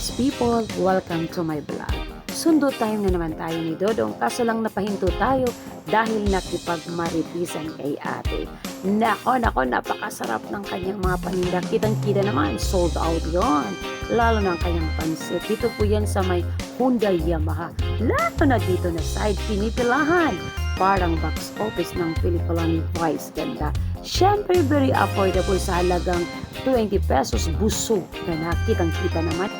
Nice people! Welcome to my vlog. Sundo time na naman tayo ni Dodong kaso lang napahinto tayo dahil nakipagmaripisan kay ate. Nako, nako, napakasarap ng kanyang mga paninda. Kitang-kita naman, sold out yon. Lalo ng kanyang pansit. Dito po yan sa may Hyundai Yamaha. Lalo na dito na side, pinipilahan. Parang box office ng pelikula ni Vice Ganda. Siyempre, very affordable sa halagang 20 pesos busog na nakitang-kita naman.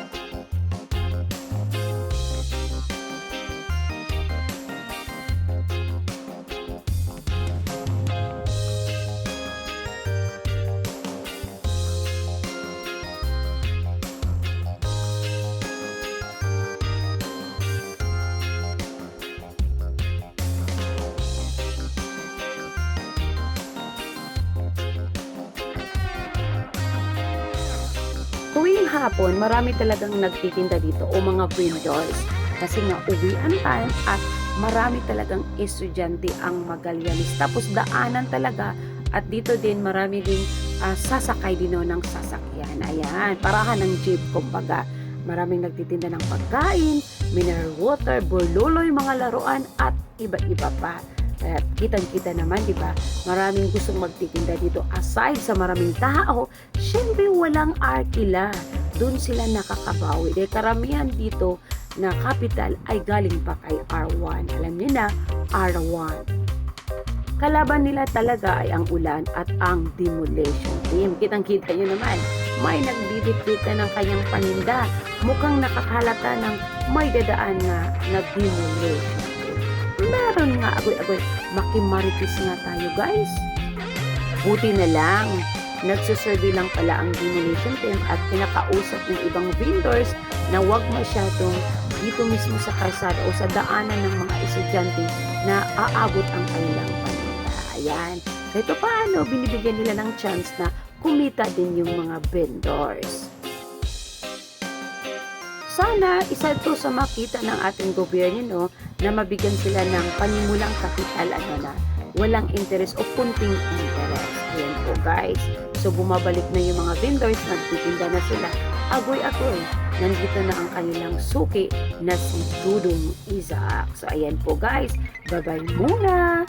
Tuwing hapon, marami talagang nagtitinda dito o mga vendors kasi nga uwian time at marami talagang estudyante ang Magallanes. Tapos daanan talaga at dito din marami din ah, sasakay din ng sasakyan. Ayan, parahan ng jeep kumbaga. Maraming nagtitinda ng pagkain, mineral water, bululoy, mga laruan at iba-iba pa. At kitang-kita naman, di ba? Maraming gustong magtitinda dito. Aside sa maraming tao, syempre walang arkila. Doon sila nakakabawi. Dahil karamihan dito na capital ay galing pa kay R1. Alam niyo na, R1. Kalaban nila talaga ay ang ulan at ang demolition team. Kitang-kita nyo naman, may nagdidikita ng kanyang paninda. Mukhang nakakalata ng may dadaan nga na demolition team. Meron nga agoy-agoy, makimaritis nga tayo guys. Buti na lang, nagsusurvey lang pala ang demolition team at pinakausap ng ibang vendors na wag masyadong dito mismo sa kalsada o sa daanan ng mga estudyante na aabot ang kanilang paninda. Ayan. Pa paano, binibigyan nila ng chance na kumita din yung mga vendors. Sana isa ito sa makita ng ating gobyerno no, na mabigyan sila ng panimulang kapital ano na walang interest o kunting interest. Ayan po guys. So bumabalik na yung mga vendors, nagtitinda na sila. Agoy-agoy, nandito na ang kanilang suki na si Dudong Isaac. So ayan po guys, bye-bye muna!